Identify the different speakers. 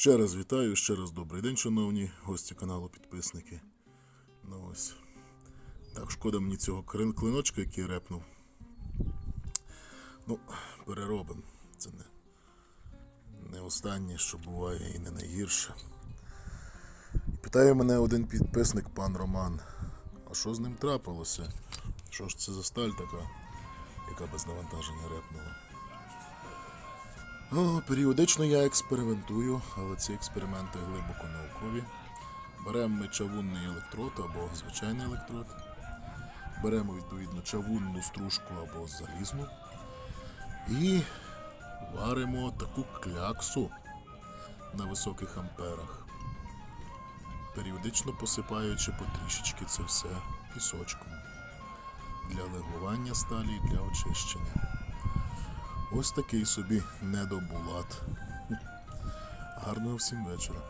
Speaker 1: Ще раз вітаю, ще раз добрий день, шановні гості каналу, підписники. Ну ось. Так, шкода мені цього клиночка, який репнув. Ну, переробимо. Це не, не останнє, що буває, і не найгірше. І питає мене один підписник, пан Роман. А що з ним трапилося? Що ж це за сталь така, яка без навантаження репнула? О, періодично я експериментую, але ці експерименти глибоко наукові. Беремо ми чавунний електрод або звичайний електрод. Беремо відповідно чавунну стружку або залізну. І варимо таку кляксу на високих амперах. Періодично посипаючи потрішечки це все пісочком для легування сталі і для очищення. Ось такий собі недобулат. Гарного всім вечора.